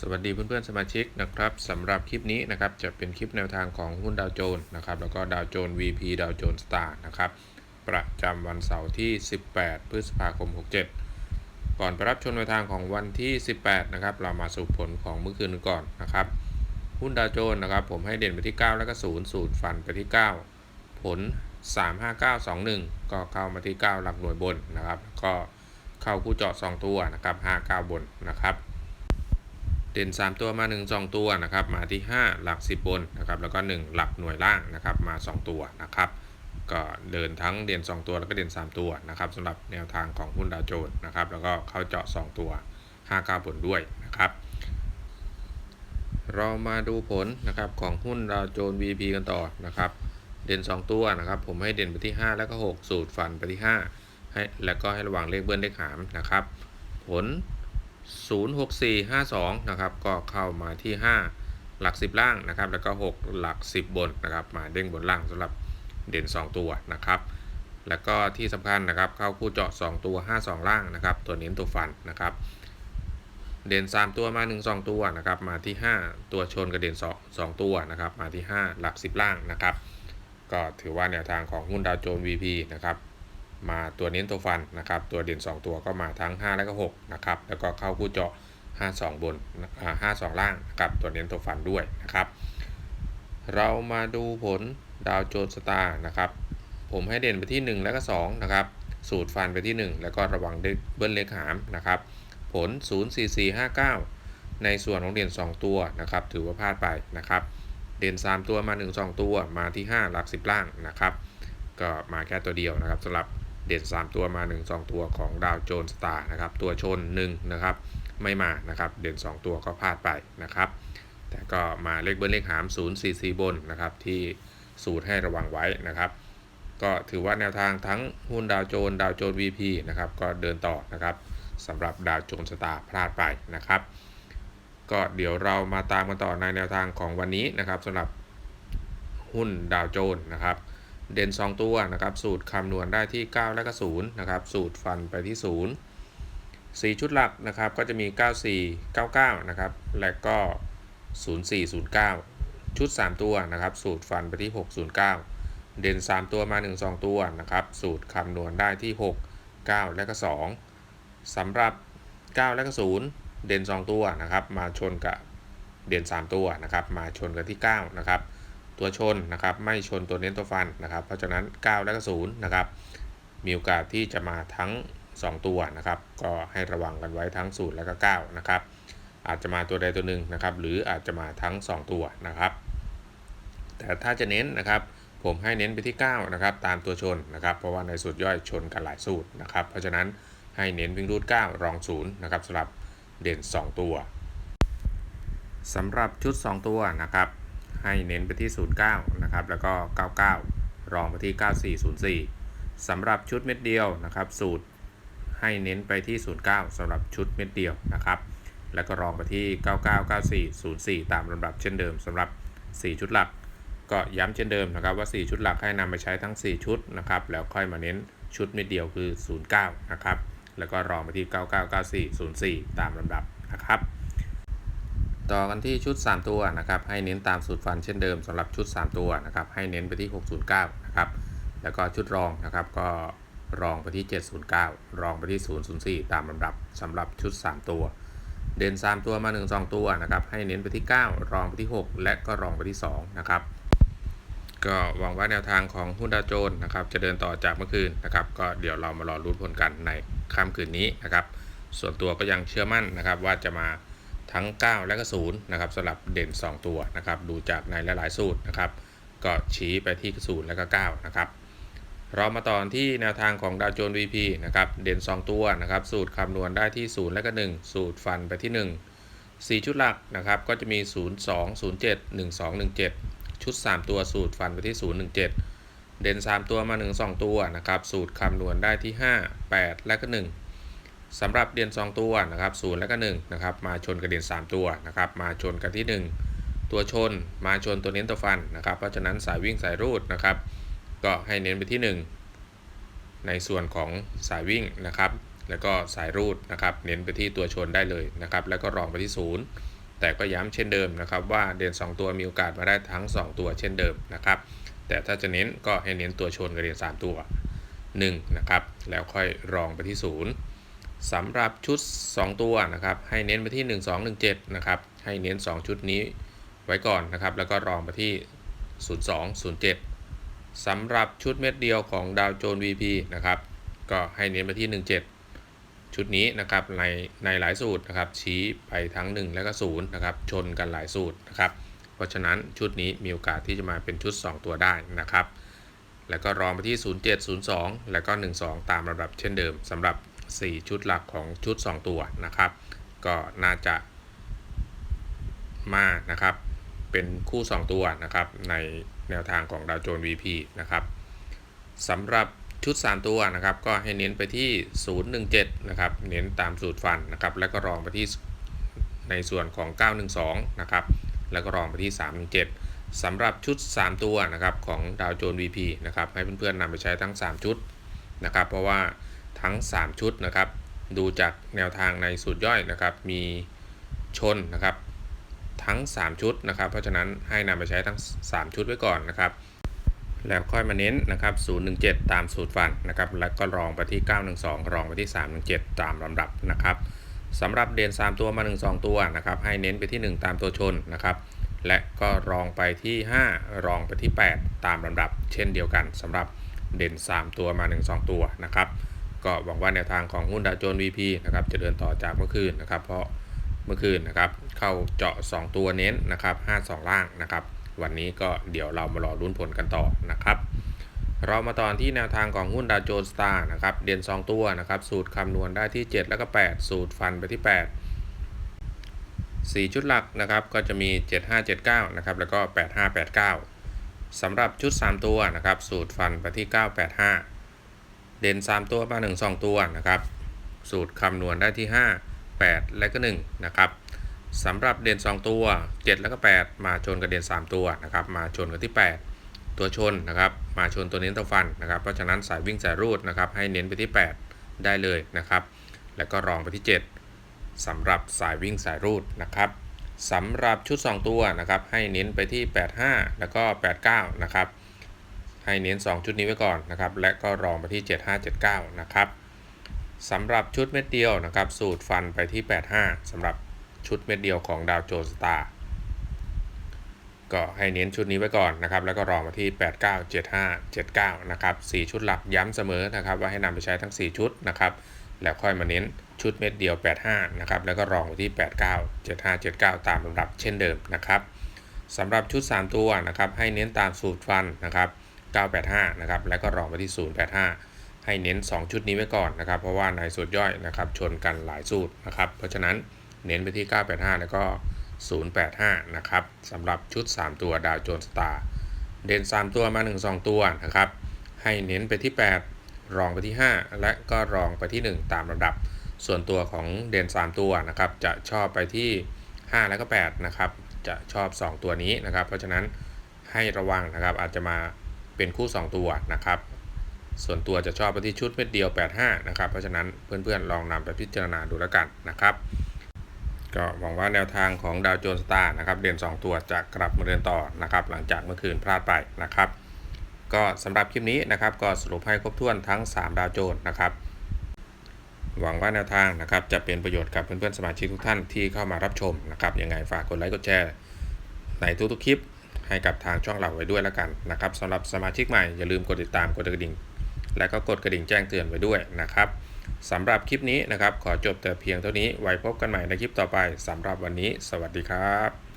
สวัสดีเพื่อนๆสมาชิกนะครับสำหรับคลิปนี้นะครับจะเป็นคลิปแนวทางของหุ้นดาวโจนส์นะครับแล้วก็ดาวโจนส์ VP ดาวโจนส์สตาร์นะครับประจำวันเสาร์ที่ 18 พฤษภาคม 67 ก่อนไปรับชมแนวทางของวันที่ 18นะครับเรามาสรุปผลของเมื่อคืนก่อนนะครับหุ้นดาวโจนส์นะครับผมให้เด่นไปที่ 9 แล้วก็0สูตรฟันไปที่ 9 ผล 35921 ก็เข้ามาที่ 9 หลักหน่วยบนนะครับก็เข้าคู่เจาะ2ตัวนะครับ59 บนนะครับ เด่น 3 ตัวมา 1 2 ตัวนะครับมาที่ 5 หลัก 10 บนนะครับแล้วก็ 1 หลักหน่วยล่างนะครับมา 2 ตัวนะครับก็เดินทั้งเด่น 2 ตัวแล้วก็เด่น 3 ตัวนะครับสำหรับแนวทางของหุ้นดาวโจนส์นะครับแล้วก็เข้าเจาะ 2 ตัว5 9บนด้วยนะครับ เรามาดูผลนะครับของหุ้นดาวโจนส์ VP กันต่อนะครับเด่น 2 ตัวนะครับผมให้เด่นไปที่ 5 แล้วก็ 6 สูตรฟันไปที่5ให้แล้วก็ให้ระว่างเลขเบิ้ลเลขหามนะครับ ผล 06452 นะครับ ก็เข้ามาที่ 5 หลัก 10 ล่างนะครับ แล้วก็ 6 หลัก 10 บนนะครับ มาเด้งบนล่างสำหรับเด่น 2 ตัวนะครับ แล้วก็ที่สำคัญนะครับ เข้าคู่เจาะ 2 ตัว 5 2 ล่างนะครับ ตัวเน้นตัวฟันนะครับเด่น 3 ตัวมา 1 2 ตัวนะครับมาที่ 5 ตัวชนกับเด่น2 2 ตัวนะครับมาที่ 5 หลัก 10 ล่างนะครับ ก็ถือว่าแนวทางของหุ้นดาวโจนส์ VP นะครับ มาตัวเน้นตัวฟันนะครับ ตัวเด่น 2 ตัวก็มาทั้ง 5 และก็6นะครับ แล้วก็เข้าคู่เจาะ 52 บนอ่า52 ล่างนะครับ ตัวเน้นตัวฟันด้วยนะครับ เรามาดูผลดาวโจนสตาร์นะครับ ผมให้เด่นไปที่ 1 แล้วก็2นะครับ สูตรฟันไปที่ 1 แล้วก็ระวังเบิ้ลเลขหามนะครับ ผล 04459 ในส่วนของเด่น 2 ตัวนะครับ ถือว่าพลาดไปนะครับ เด่น 3 ตัวมา 1 2 ตัวมาที่ 5 หลัก 10 ล่างนะครับ ก็มาแค่ตัวเดียวนะครับสำหรับ เด่น 3 ตัวมา 1 2 ตัวของดาวโจนสตาร์นะครับ ตัวชน1นะครับไม่มานะครับ เด่น 2 ตัวก็พลาดไปนะครับ แต่ก็มาเลขเบิ้ลเลขหาม 0 4 4 บนนะครับที่สูตรให้ระวังไว้นะครับ ก็ถือว่าแนวทางทั้งหุ้นดาวโจนส์ดาวโจนส์ VP นะครับก็เดินต่อนะครับสำหรับดาวโจนสตาร์พลาดไปนะครับ ก็เดี๋ยวเรามาตามกันต่อในแนวทางของวันนี้นะครับสำหรับหุ้นดาวโจนส์นะครับ เด่น 2 ตัวนะครับสูตรคำนวณได้ที่ 9 และก็0นะครับสูตรฟันไปที่ 0 4 ชุดหลักนะครับก็จะมี 94 99นะครับและก็ 0409 ชุด 3 ตัวนะครับสูตรฟันไปที่ 609 เด่น 3 ตัวมา 1 2 ตัวนะครับสูตรคำนวณได้ที่ 6 9 และก็2สำหรับ 9 และก็0เด่น 2 ตัวนะครับมาชนกับเด่น 3 ตัวนะครับมาชนกันที่ 9 นะครับ ตัวชนนะครับไม่ชนตัวเน้นตัวฟันนะครับเพราะฉะนั้น 9 และก็0นะครับมีโอกาสที่จะมาทั้ง 2 ตัวนะครับก็ให้ระวังกันไว้ทั้ง0และก็9นะครับอาจจะมาตัวใดตัวหนึ่งนะครับหรืออาจจะมาทั้ง 2 ตัวนะครับแต่ถ้าจะเน้นนะครับผมให้เน้นไปที่9นะครับตามตัวชนนะครับเพราะว่าในสูตรย่อยชนกันหลายสูตรนะครับเพราะฉะนั้นให้เน้นวิ่งรูด 9 รอง0นะครับสำหรับเด่น 2 ตัวสำหรับชุด 2 ตัวนะครับ ให้เน้นไปที่ 09 นะครับ แล้วก็ 99 รองไปที่ 9404สำหรับชุดเม็ดเดียวนะครับ สูตรให้เน้นไปที่ 09สำหรับชุดเม็ดเดียวนะครับ แล้วก็รองไปที่ 9994 04 ตามลำดับเช่นเดิมสำหรับ 4 ชุดหลัก ก็ย้ำเช่นเดิมนะครับว่า 4 ชุดหลักให้นำไปใช้ทั้ง 4 ชุดนะครับ แล้วค่อยมาเน้นชุดเม็ดเดียวคือ 09 นะครับ แล้วก็รองไปที่ 9994 04 ตามลำดับนะครับ ต่อกันที่ชุด 3 ตัวนะครับ ให้เน้นตามสูตรฟันเช่นเดิมสำหรับชุด 3 ตัวนะครับ ให้เน้นไปที่ 609 นะครับ แล้วก็ชุดรองนะครับ ก็รองไปที่ 709 รองไปที่ 004 ตามลำดับสำหรับชุด 3 ตัว เด่น 3 ตัวมา 1 2 ตัวนะครับ ให้เน้นไปที่ 9 รองไปที่ 6 และก็รองไปที่ 2 นะครับ ก็หวังว่าแนวทางของหุ้นดาวโจนส์นะครับ จะเดินต่อจากเมื่อคืนนะครับ ก็เดี๋ยวเรามารอรุ้นผลกันในค่ำคืนนี้นะครับ ส่วนตัวก็ยังเชื่อมั่นนะครับว่าจะมา ทั้ง 9 และก็0นะครับสำหรับเด่น 2 ตัวนะครับดูจากในหลายๆสูตรนะครับก็ชี้ไปที่0และก็9นะครับเรามาต่อที่แนวทางของดาวโจนส์ VP นะครับเด่น 2 ตัวนะครับสูตรคำนวณได้ที่ 0 และก็ 1 สูตรฟันไปที่ 1 4 ชุดหลักนะครับก็จะมี 0 2 0 7 1 2 1 7 ชุด 3 ตัวสูตรฟันไปที่ 0 1 7 เด่น 3 ตัวมา 1 2 ตัวนะครับสูตรคำนวณได้ที่ 5 8 และก็ 1 สำหรับเด่น2 ตัวนะครับ0และก็1นะครับมาชนกับเด่น3 ตัวนะครับมาชนกันที่ 1 ตัวชนมาชนตัวเน้นตัวฟันนะครับเพราะฉะนั้นสายวิ่งสายรูดนะครับ ก็ให้เน้นไปที่ 1 ในส่วนของสายวิ่งนะครับ แล้วก็สายรูดนะครับเน้นไปที่ตัวชนได้เลยนะครับแล้วก็รองไปที่ 0 แต่ก็ย้ำเช่นเดิมนะครับว่าเด่น2 ตัวมีโอกาสมาได้ทั้ง 2 ตัวเช่นเดิมนะครับแต่ถ้าจะเน้นก็ให้เน้นตัวชนกับเด่น3 ตัว1นะครับแล้วค่อยรองไปที่ 0 สำหรับชุด 2 ตัวนะครับ ให้เน้นไปที่ 1 2 1 7 นะครับ ให้เน้น 2 ชุดนี้ไว้ก่อนนะครับ แล้วก็รองไปที่ 02 07สำหรับชุดเม็ดเดียวของดาวโจน VP นะครับ ก็ให้เน้นไปที่ 17 ชุดนี้นะครับในในหลายสูตรนะครับ ชี้ไปทั้ง 1 และก็0นะครับ ชนกันหลายสูตรนะครับ เพราะฉะนั้นชุดนี้มีโอกาสที่จะมาเป็นชุด 2 ตัวได้นะครับ แล้วก็รองไปที่ 07 02 แล้วก็ 12 ตามลำดับเช่นเดิมสำหรับ 4 ชุดหลักของชุด 2 ตัวนะครับ ก็น่าจะมานะครับ เป็นคู่ 2 ตัวนะครับ ในแนวทางของดาวโจนส์ VP นะครับสำหรับชุด 3 ตัวนะครับ ก็ให้เน้นไปที่ 017 นะครับ เน้นตามสูตรฟันนะครับ แล้วก็รองไปที่ในส่วนของ 912 นะครับ แล้วก็รองไปที่ 317สำหรับชุด 3 ตัวนะครับของดาวโจนส์ VP นะครับ ให้เพื่อนๆนำไปใช้ทั้ง 3 ชุดนะครับ เพราะว่า ทั้ง 3 ชุดนะครับ ดูจากแนวทางในสูตรย่อยนะครับ มีชนนะครับ ทั้ง 3 ชุดนะครับ เพราะฉะนั้นให้นำไปใช้ทั้ง 3 ชุดไว้ก่อนนะครับ แล้วค่อยมาเน้นนะครับ017 ตามสูตรฟันนะครับ แล้วก็รองไปที่ 912 รองไปที่ 317 ตามลำดับนะครับสำหรับเด่น3 ตัวมา 1 2 ตัวนะครับ ให้เน้นไปที่ 1 ตามตัวชนนะครับ และก็รองไปที่ 5 รองไปที่ 8 ตามลำดับ เช่นเดียวกันสำหรับเด่น 3 ตัวมา 1 2 ตัวนะครับ ก็หวังว่าแนวทางของหุ้นดาวโจนส์ VP นะครับจะเดินต่อจากเมื่อคืนนะครับ เพราะเมื่อคืนนะครับเข้าเจาะ 2 ตัวเน้นนะครับ5 2 ล่างนะครับ วันนี้ก็เดี๋ยวเรามารอลุ้นผลกันต่อนะครับ เรามาตอนที่แนวทางของหุ้นดาวโจนส์สตาร์นะครับเด่น2 ตัวนะครับ สูตรคำนวณได้ที่ 7 แล้วก็ 8 สูตรฟันไปที่ 8 4 ชุดหลักนะครับก็จะมี 7579นะครับแล้วก็ 8589สำหรับชุด 3 ตัวนะครับสูตรฟันไปที่ 985 เด่น 3 ตัวมา 1 2 ตัวนะครับ สูตรคำนวณได้ที่ 5 8 และก็ 1 นะครับสำหรับเด่น 2 ตัว 7 แล้วก็ 8 มาชนกับเด่น 3 ตัวนะครับ มาชนกันที่ 8 ตัวชนนะครับ มาชนตัวเน้นตัวฟันนะครับ เพราะฉะนั้นสายวิ่งสายรูดนะครับ ให้เน้นไปที่ 8 ได้เลยนะครับ แล้วก็รองไปที่ 7สำหรับสายวิ่งสายรูดนะครับสำหรับชุด 2 ตัวนะครับ ให้เน้นไปที่ 85 แล้วก็ 89 นะครับ ให้เน้น 2 ชุดนี้ไว้ก่อนนะครับ และก็รองไปที่ 7579 นะครับสำหรับชุดเม็ดเดียวนะครับ สูตรฟันไปที่ 85สำหรับชุดเม็ดเดียวของดาวโจนสตาร์ก็ให้เน้นชุดนี้ไว้ก่อนนะครับ แล้วก็รองมาที่ 89 75 79 นะครับ 4 ชุดหลักย้ำเสมอนะครับ ว่าให้นำไปใช้ทั้ง 4 ชุดนะครับ แล้วค่อยมาเน้นชุดเม็ดเดียว 85 นะครับ แล้วก็รองไปที่ 89 75 79 ตามลำดับเช่นเดิมนะครับสำหรับชุด 3 ตัวนะครับ ให้เน้นตามสูตรฟันนะครับ 985 นะครับ แล้วก็รองไปที่ 085 ให้เน้น 2 ชุดนี้ไว้ก่อนนะครับ เพราะว่าในสูตรย่อยนะครับ ชนกันหลายสูตรนะครับ เพราะฉะนั้นเน้นไปที่ 985 แล้วก็ 085 นะครับสำหรับชุด 3 ตัวดาวโจนส์สตาร์ เด่น 3 ตัวมา 1 2 ตัวนะครับ ให้เน้นไปที่ 8 รองไปที่ 5 และก็รองไปที่ 1 ตามลำดับ ส่วนตัวของเด่น 3 ตัวนะครับ จะชอบไปที่ 5 และก็ 8 นะครับ จะชอบ 2 ตัวนี้นะครับ เพราะฉะนั้นให้ระวังนะครับ อาจจะมา เป็นคู่ 2 ตัวนะครับ ส่วนตัวจะชอบไปที่ชุดเม็ดเดียว 85 นะครับ เพราะฉะนั้นเพื่อนๆลองนำไปพิจารณาดูแล้วกันนะครับก็หวังว่าแนวทางของดาวโจนสตาร์นะครับเด่น2 ตัวจะกลับมาเดินต่อนะครับหลังจากเมื่อคืนพลาดไปนะครับ ก็สำหรับคลิปนี้นะครับก็สรุปให้ครบถ้วนทั้ง 3 ดาวโจนนะครับหวังว่าแนวทางนะครับจะเป็นประโยชน์กับเพื่อนๆสมาชิกทุกท่านที่เข้ามารับชมนะครับยังไงฝากกดไลค์กดแชร์ในทุกๆคลิป ให้กับทางช่องเราไว้ด้วยแล้วกันนะครับสำหรับสมาชิกใหม่อย่าลืมกดติดตามกดกระดิ่ง และก็กดกระดิ่งแจ้งเตือนไว้ด้วยนะครับสำหรับคลิปนี้นะครับขอจบแต่เพียงเท่านี้ไว้พบกันใหม่ในคลิปต่อไปสำหรับวันนี้ สวัสดีครับ